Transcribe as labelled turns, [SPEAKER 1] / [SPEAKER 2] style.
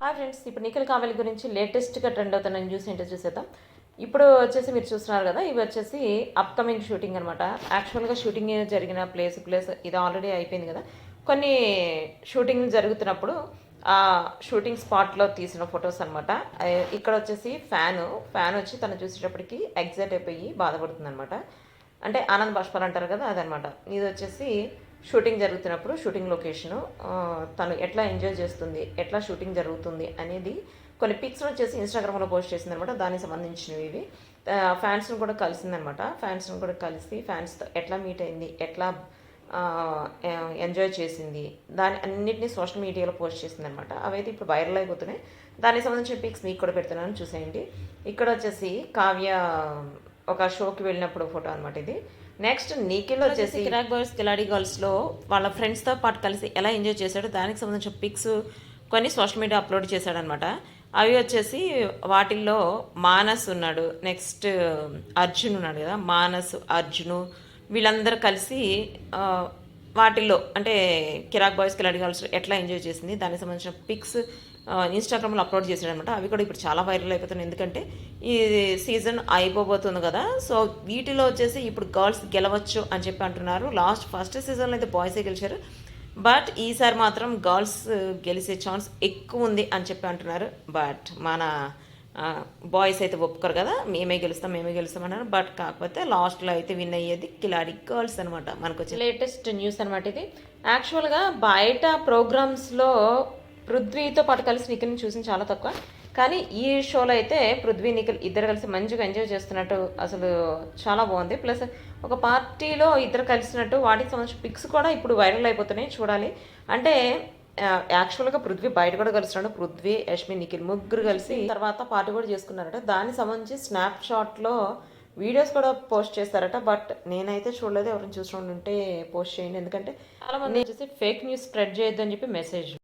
[SPEAKER 1] Hi friends ఇప్పుడు నిఖిల్ కావలి గురించి లేటెస్ట్గా ట్రెండ్ అవుతున్న న్యూస్ ఏంటో చూసేద్దాం. ఇప్పుడు వచ్చేసి మీరు చూస్తున్నారు కదా ఇవి వచ్చేసి అప్కమింగ్ షూటింగ్ అనమాట యాక్చువల్గా షూటింగ్ జరిగిన ప్లేస్ ప్లేస్ ఇది ఆల్రెడీ అయిపోయింది కదా. కొన్ని షూటింగ్ జరుగుతున్నప్పుడు ఆ షూటింగ్ స్పాట్లో తీసిన ఫొటోస్ అనమాట ఇక్కడ వచ్చేసి ఫ్యాను ఫ్యాన్ వచ్చి తను చూసేటప్పటికి ఎగ్జైట్ అయిపోయి బాధపడుతుంది అనమాట అంటే ఆనంద్ బాష్పాలు అంటారు కదా అదనమాట ఇది వచ్చేసి షూటింగ్ జరుగుతున్నప్పుడు షూటింగ్ లొకేషను తను ఎట్లా ఎంజాయ్ చేస్తుంది ఎట్లా షూటింగ్ జరుగుతుంది అనేది కొన్ని పిక్స్ వచ్చేసి ఇన్స్టాగ్రామ్లో పోస్ట్ చేసింది అనమాట దానికి సంబంధించినవి ఇవి. ఫ్యాన్స్ని కూడా కలిసిందనమాట. ఫ్యాన్స్ని కూడా కలిసి ఫ్యాన్స్తో ఎట్లా మీట్ అయింది ఎట్లా ఎంజాయ్ చేసింది దాని అన్నిటినీ సోషల్ మీడియాలో పోస్ట్ చేసింది అనమాట అవైతే ఇప్పుడు వైరల్ అయిపోతున్నాయి. దానికి సంబంధించిన పిక్స్ మీకు కూడా పెడుతున్నాను చూసేయండి. ఇక్కడ వచ్చేసి కావ్య ఒక షోకి వెళ్ళినప్పుడు ఫోటో అనమాట ఇది. నెక్స్ట్ నిఖిల్ వచ్చేసి కిరాక్ బాయ్స్ కిలాడి గర్ల్స్లో వాళ్ళ ఫ్రెండ్స్తో పాటు కలిసి ఎలా ఎంజాయ్ చేశాడో దానికి సంబంధించిన పిక్స్ కొన్ని సోషల్ మీడియా అప్లోడ్ చేశాడనమాట అవి వచ్చేసి వాటిల్లో మానస్ ఉన్నాడు. నెక్స్ట్ అర్జున్ ఉన్నాడు కదా. మానస్ అర్జును వీళ్ళందరూ కలిసి వాటిల్లో అంటే కిరాక్ బాయ్స్ కిలాడి గర్ల్స్ ఎట్లా ఎంజాయ్ చేసింది దానికి సంబంధించిన పిక్స్ ఇన్స్టాగ్రామ్లో అప్లోడ్ చేశాడనమాట. అవి కూడా ఇప్పుడు చాలా వైరల్ అయిపోతున్నాయి. ఎందుకంటే ఈ సీజన్ అయిపోబోతుంది కదా. సో వీటిలో వచ్చేసి ఇప్పుడు గర్ల్స్ గెలవచ్చు అని చెప్పి అంటున్నారు. లాస్ట్ ఫస్ట్ సీజన్లో అయితే బాయ్సే గెలిచారు. బట్ ఈసారి మాత్రం గర్ల్స్ గెలిచే ఛాన్స్ ఎక్కువ ఉంది అని చెప్పి అంటున్నారు. బట్ మన బాయ్స్ అయితే ఒప్పుకోరు కదా. మేమే గెలుస్తాం మేమే గెలుస్తాం అన్నారు. బట్ కాకపోతే లాస్ట్లో అయితే విన్ అయ్యేది కిలాడి గర్ల్స్ అనమాట మనకు వచ్చే లేటెస్ట్ న్యూస్ అనమాట ఇది. యాక్చువల్గా బయట ప్రోగ్రామ్స్లో పృథ్వీతో పాటు కలిసి నిఖిల్ని చూసిన చాలా తక్కువ. కానీ ఈ షోలో అయితే పృథ్వీ నిఖిల్ ఇద్దరు కలిసి మంచిగా ఎంజాయ్ చేస్తున్నట్టు అసలు చాలా బాగుంది. ప్లస్ ఒక పార్టీలో ఇద్దరు కలిసినట్టు వాటికి సంబంధించిన పిక్స్ కూడా ఇప్పుడు వైరల్ అయిపోతున్నాయి చూడాలి. అంటే యాక్చువల్గా పృథ్వీ బయట కూడా కలుస్తున్నాడు. పృథ్వీ యష్మి నిఖిల్ ముగ్గురు కలిసి తర్వాత పార్టీ కూడా చేసుకున్నారట. దానికి సంబంధించి స్నాప్ షాట్లో వీడియోస్ కూడా పోస్ట్ చేస్తారట. బట్ నేనైతే చూడలేదు. ఎవరైనా చూసిన ఉంటే పోస్ట్ చేయండి. ఎందుకంటే చాలా మంది వచ్చేసి ఫేక్ న్యూస్ స్ప్రెడ్ చేయొద్దు అని చెప్పి మెసేజ్